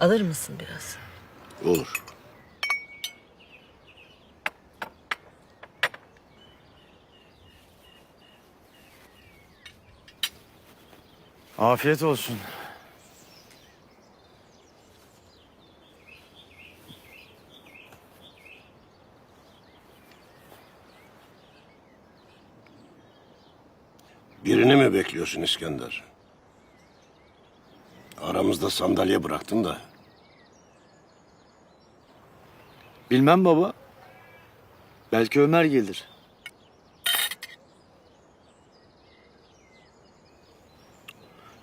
Alır mısın biraz? Olur. Afiyet olsun. Birini mi bekliyorsun İskender? Aramızda sandalye bıraktın da. Bilmem baba. Belki Ömer gelir.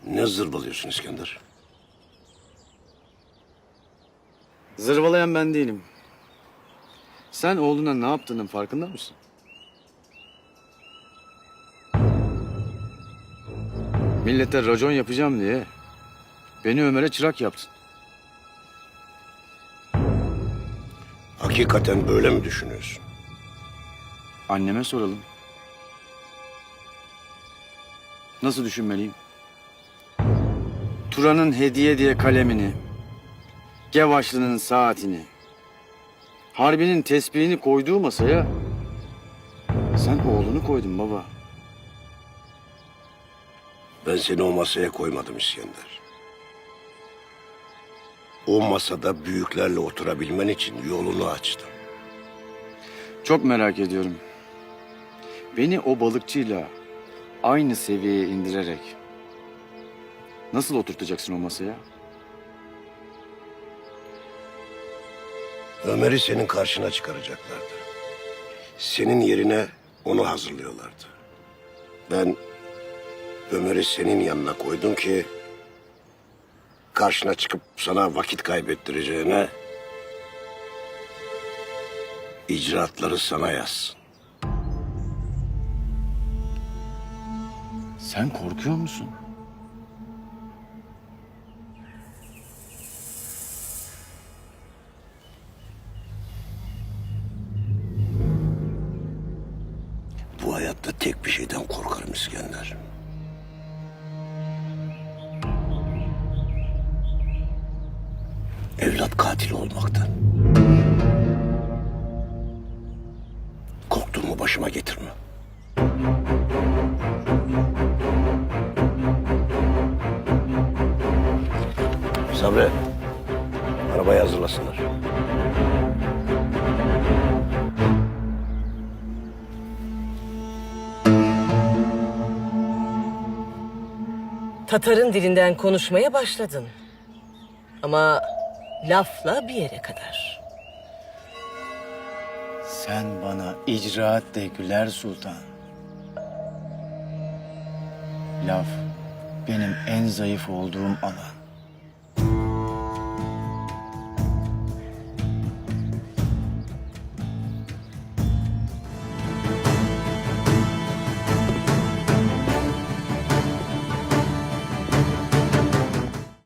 Ne zırvalıyorsun İskender? Zırvalayan ben değilim. Sen oğluna ne yaptığının farkında mısın? Millete racon yapacağım diye beni Ömer'e çırak yaptın. Hakikaten böyle mi düşünüyorsun? Anneme soralım. Nasıl düşünmeliyim? Turan'ın hediye diye kalemini, Gevaşlı'nın saatini, Harbi'nin tesbihini koyduğu masaya sen oğlunu koydun baba. Ben seni o masaya koymadım İskender. O masada büyüklerle oturabilmen için yolunu açtım. Çok merak ediyorum. Beni o balıkçıyla aynı seviyeye indirerek nasıl oturtacaksın o masaya? Ömer'i senin karşına çıkaracaklardı. Senin yerine onu hazırlıyorlardı. Ben Ömer'i senin yanına koydum ki karşına çıkıp sana vakit kaybettireceğine icraatları sana yazsın. Sen korkuyor musun? Bu hayatta tek bir şeyden korkarım İskender. Evlat katili olmaktan. Korktuğumu başıma getirme. Sabri, arabayı hazırlasınlar. Tatar'ın dilinden konuşmaya başladın. Ama lafla bir yere kadar. Sen bana icraat de Güler Sultan. Laf benim en zayıf olduğum alan.